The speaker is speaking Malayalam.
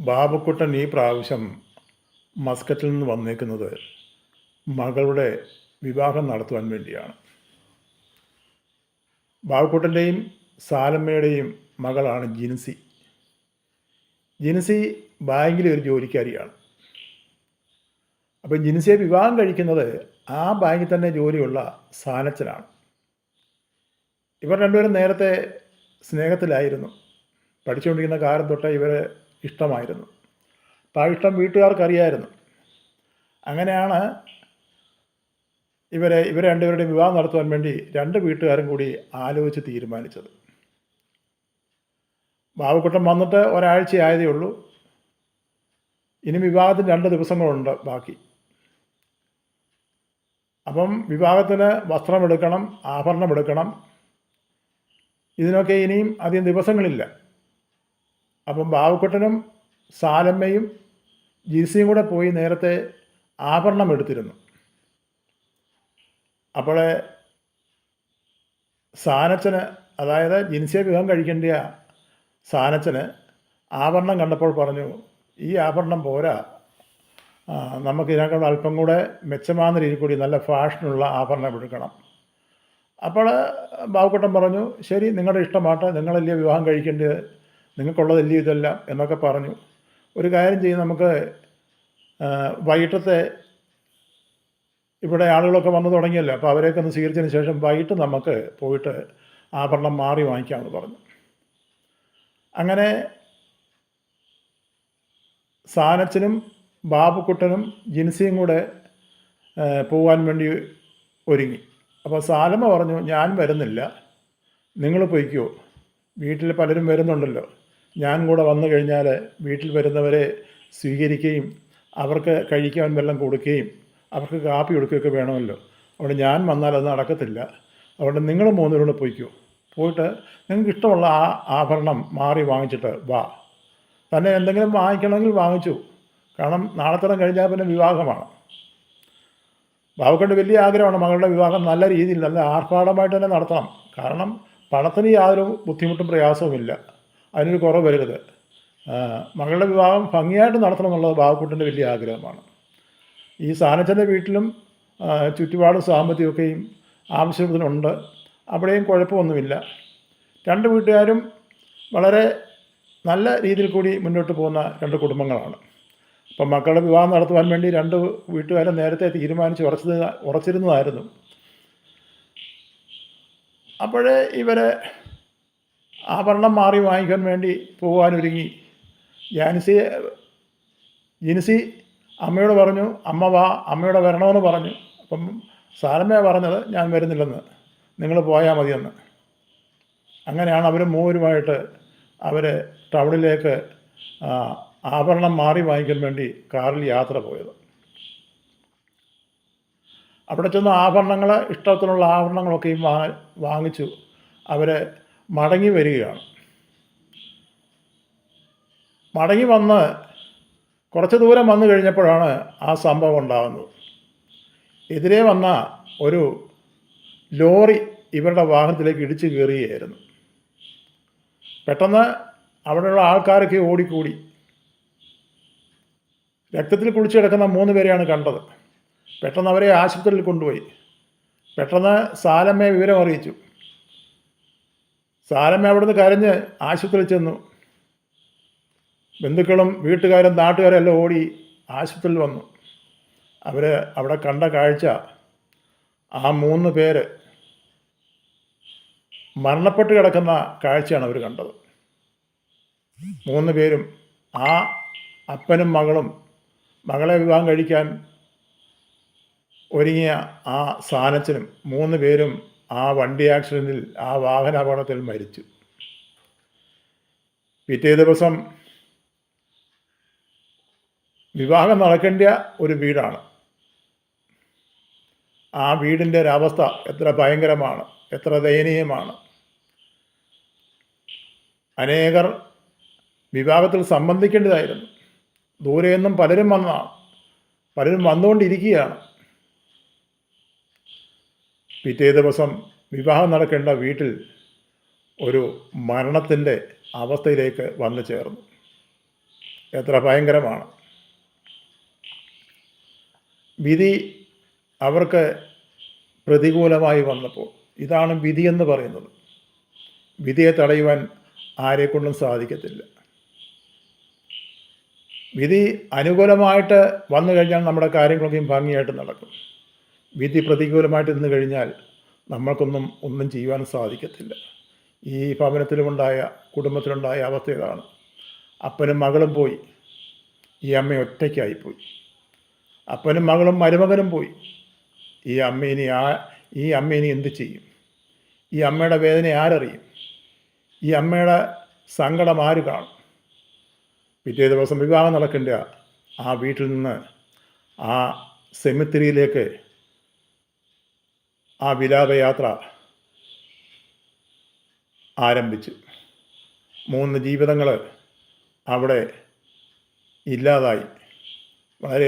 ബാബുക്കുട്ടൻ ഈ പ്രാവശ്യം മസ്കറ്റിൽ നിന്ന് വന്നേക്കുന്നത് മകളുടെ വിവാഹം നടത്തുവാൻ വേണ്ടിയാണ്. ബാബുക്കുട്ടന്റെയും സാലമ്മയുടെയും മകളാണ് ജിൻസി. ജിൻസി ബാങ്കിലെ ഒരു ജോലിക്കാരിയാണ്. അപ്പോൾ ജിൻസിയെ വിവാഹം കഴിക്കുന്നത് ആ ബാങ്കിൽ തന്നെ ജോലിയുള്ള സാനച്ചനാണ്. ഇവർ രണ്ടുപേരും നേരത്തെ സ്നേഹത്തിലായിരുന്നു. പഠിച്ചുകൊണ്ടിരിക്കുന്ന കാലം തൊട്ട് ഇവരെ ഇഷ്ടമായിരുന്നു. അപ്പോൾ ആ ഇഷ്ടം വീട്ടുകാർക്ക് അറിയായിരുന്നു അങ്ങനെയാണ് ഇവരെ ഇവർ രണ്ടുപേരുടെയും വിവാഹം നടത്തുവാൻ വേണ്ടി രണ്ട് വീട്ടുകാരും കൂടി ആലോചിച്ച് തീരുമാനിച്ചത്. ബാബുക്കുട്ടൻ വന്നിട്ട് ഒരാഴ്ച ആയതേ ഉള്ളൂ. ഇനി വിവാഹത്തിന് രണ്ട് ദിവസങ്ങളുണ്ട് ബാക്കി. അപ്പം വിവാഹത്തിന് വസ്ത്രമെടുക്കണം ആഭരണം എടുക്കണം. ഇതിനൊക്കെ ഇനിയും അധികം ദിവസങ്ങളില്ല. അപ്പം ബാബുക്കുട്ടനും സാലമ്മയും ജിൻസിയും കൂടെ പോയി നേരത്തെ ആഭരണം എടുത്തിരുന്നു. അപ്പോൾ സാനച്ചന് അതായത് ജിൻസിയെ വിവാഹം കഴിക്കേണ്ട സാനച്ചന് ആഭരണം കണ്ടപ്പോൾ പറഞ്ഞു ഈ ആഭരണം പോരാ. നമുക്ക് ഇതിനേക്കാൾ അല്പം കൂടെ മെച്ചമാകുന്ന രീതിയിൽ കൂടി നല്ല ഫാഷനുള്ള ആഭരണം എടുക്കണം. അപ്പോൾ ബാബുക്കുട്ടൻ പറഞ്ഞു ശരി നിങ്ങളുടെ ഇഷ്ടമാട്ടെ നിങ്ങളല്ലേ വിവാഹം കഴിക്കേണ്ടത്? നിങ്ങൾക്കുള്ളതല്ലേ ഇതെല്ലാം എന്നൊക്കെ പറഞ്ഞു. ഒരു കാര്യം ചെയ്യും നമുക്ക് വൈകിട്ടത്തെ ഇവിടെ ആളുകളൊക്കെ വന്നു തുടങ്ങിയല്ലോ. അപ്പോൾ അവരെയൊക്കെ ഒന്ന് സ്വീകരിച്ചതിന് ശേഷം വൈകിട്ട് നമുക്ക് പോയിട്ട് ആഭരണം മാറി വാങ്ങിക്കാമെന്ന് പറഞ്ഞു. അങ്ങനെ സാനച്ചനും ബാബുക്കുട്ടനും ജിൻസിയും കൂടെ പോകാൻ വേണ്ടി ഒരുങ്ങി. അപ്പോൾ സാലമ പറഞ്ഞു ഞാൻ വരുന്നില്ല. നിങ്ങൾ പൊയ്ക്കോ. വീട്ടിൽ പലരും വരുന്നുണ്ടല്ലോ. ഞാൻ കൂടെ വന്നു കഴിഞ്ഞാൽ വീട്ടിൽ വരുന്നവരെ സ്വീകരിക്കുകയും അവർക്ക് കഴിക്കാൻ വെള്ളം കൊടുക്കുകയും അവർക്ക് കാപ്പി കൊടുക്കുകയൊക്കെ വേണമല്ലോ. അതുകൊണ്ട് ഞാൻ വന്നാൽ അത് നടക്കത്തില്ല. അതുകൊണ്ട് നിങ്ങൾ മൂന്നുപേരോട് പോയിക്കോ. പോയിട്ട് നിങ്ങൾക്ക് ഇഷ്ടമുള്ള ആ ആഭരണം മാറി വാങ്ങിച്ചിട്ട് വാ. തന്നെ എന്തെങ്കിലും വാങ്ങിക്കണമെങ്കിൽ വാങ്ങിച്ചു. കാരണം നാളത്തരം കഴിഞ്ഞാൽ പിന്നെ വിവാഹമാണ്. ബാബുക്കണ്ട് വലിയ ആഗ്രഹമാണ് മകളുടെ വിവാഹം നല്ല രീതിയിൽ നല്ല ആർഭാടമായിട്ട് തന്നെ നടത്തണം. കാരണം പണത്തിന് യാതൊരു ബുദ്ധിമുട്ടും പ്രയാസവുമില്ല. അതിനൊരു കുറവ് വരരുത്. മകളുടെ വിവാഹം ഭംഗിയായിട്ട് നടത്തണം എന്നുള്ളത് ബാബുക്കുട്ടന്റെ വലിയ ആഗ്രഹമാണ്. ഈ സാനച്ചന്റെ വീട്ടിലും ചുറ്റുപാടും സാമ്പത്തികമൊക്കെയും ആവശ്യത്തിനുണ്ട്. അവിടെയും കുഴപ്പമൊന്നുമില്ല. രണ്ട് വീട്ടുകാരും വളരെ നല്ല രീതിയിൽ കൂടി മുന്നോട്ട് പോകുന്ന രണ്ട് കുടുംബങ്ങളാണ്. അപ്പം മക്കളുടെ വിവാഹം നടത്തുവാൻ വേണ്ടി രണ്ട് വീട്ടുകാരും നേരത്തെ തീരുമാനിച്ച് ഉറച്ചത് ഉറച്ചിരുന്നതായിരുന്നു. അപ്പോഴേ ഇവരെ ആഭരണം മാറി വാങ്ങിക്കാൻ വേണ്ടി പോകാനൊരുങ്ങി. ജാൻസി ജിൻസി അമ്മയോട് പറഞ്ഞു അമ്മ വാ അമ്മയോടെ വരണമെന്ന് പറഞ്ഞു. അപ്പം സാലമ്മ പറഞ്ഞത് ഞാൻ വരുന്നില്ലെന്ന്. നിങ്ങൾ പോയാൽ മതിയെന്ന്. അങ്ങനെയാണ് അവർ മൂവരുമായിട്ട് അവർ ടൗണിലേക്ക് ആഭരണം മാറി വാങ്ങിക്കാൻ വേണ്ടി കാറിൽ യാത്ര പോയത്. അവിടെ ചെന്ന് ആഭരണങ്ങൾ ഇഷ്ടത്തിനുള്ള ആഭരണങ്ങളൊക്കെയും വാങ്ങിച്ചു. അവർ മടങ്ങി വരികയാണ്. മടങ്ങി വന്ന് കുറച്ച് ദൂരം വന്നു കഴിഞ്ഞപ്പോഴാണ് ആ സംഭവം ഉണ്ടാകുന്നത്. എതിരെ വന്ന ഒരു ലോറി ഇവരുടെ വാഹനത്തിലേക്ക് ഇടിച്ചു കയറുകയായിരുന്നു. പെട്ടെന്ന് അവിടെയുള്ള ആൾക്കാരൊക്കെ ഓടിക്കൂടി. രക്തത്തിൽ കുളിച്ച് കിടക്കുന്ന മൂന്ന് പേരെയാണ് കണ്ടത്. പെട്ടെന്ന് അവരെ ആശുപത്രിയിൽ കൊണ്ടുപോയി. പെട്ടെന്ന് സാലമ്മയെ വിവരം അറിയിച്ചു. സാലമ്മ അവിടുന്ന് കരഞ്ഞ് ആശുപത്രിയിൽ ചെന്നു. ബന്ധുക്കളും വീട്ടുകാരും നാട്ടുകാരും എല്ലാം ഓടി ആശുപത്രിയിൽ വന്നു. അവർ അവിടെ കണ്ട കാഴ്ച ആ മൂന്ന് പേര് മരണപ്പെട്ട് കിടക്കുന്ന കാഴ്ചയാണ് അവർ കണ്ടത്. മൂന്ന് പേരും ആ അപ്പനും മകളും മകളെ വിവാഹം കഴിക്കാൻ ഒരുങ്ങിയ ആ സാനച്ചനും മൂന്ന് പേരും ആ വണ്ടി ആക്സിഡന്റിൽ ആ വാഹനാപകടത്തിൽ മരിച്ചു. പിറ്റേ ദിവസം വിവാഹം നടക്കേണ്ട ഒരു വീടാണ്. ആ വീടിന്റെ ഒരവസ്ഥ എത്ര ഭയങ്കരമാണ് എത്ര ദയനീയമാണ്. അനേകർ വിവാഹത്തിൽ സംബന്ധിക്കേണ്ടതായിരുന്നു. ദൂരെ നിന്നും പലരും വന്നതാണ് പലരും വന്നുകൊണ്ടിരിക്കുകയാണ്. പിറ്റേ ദിവസം വിവാഹം നടക്കേണ്ട വീട്ടിൽ ഒരു മരണത്തിന്റെ അവസ്ഥയിലേക്ക് വന്നു ചേർന്നു. എത്ര ഭയങ്കരമാണ്. വിധി അവർക്ക് പ്രതികൂലമായി വന്നപ്പോൾ ഇതാണ് വിധി എന്ന് പറയുന്നത്. വിധിയെ തടയുവാൻ ആരെക്കൊണ്ടും സാധിക്കത്തില്ല. വിധി അനുകൂലമായിട്ട് വന്നു കഴിഞ്ഞാൽ നമ്മുടെ കാര്യങ്ങളൊക്കെയും ഭംഗിയായിട്ട് നടക്കും. വിധി പ്രതികൂലമായിട്ട് നിന്ന് കഴിഞ്ഞാൽ നമ്മൾക്കൊന്നും ഒന്നും ചെയ്യുവാൻ സാധിക്കത്തില്ല. ഈ ഭവനത്തിലുമുണ്ടായ കുടുംബത്തിലുണ്ടായ അവസ്ഥ ഇതാണ്. അപ്പനും മകളും പോയി. ഈ അമ്മ ഒറ്റയ്ക്കായിപ്പോയി അപ്പനും മകളും മരുമകനും പോയി. ഈ അമ്മ ഇനി ആ ഈ അമ്മ ഇനി എന്ത് ചെയ്യും? ഈ അമ്മയുടെ വേദന ആരറിയും? ഈ അമ്മയുടെ സങ്കടം ആര് കാണും? പിറ്റേ ദിവസം വിവാഹം നടക്കേണ്ട ആ വീട്ടിൽ നിന്ന് ആ സെമിത്തിരിയിലേക്ക് ആ വിലാപയാത്ര ആരംഭിച്ചു. മൂന്ന് ജീവിതങ്ങൾ അവിടെ ഇല്ലാതായി. വളരെ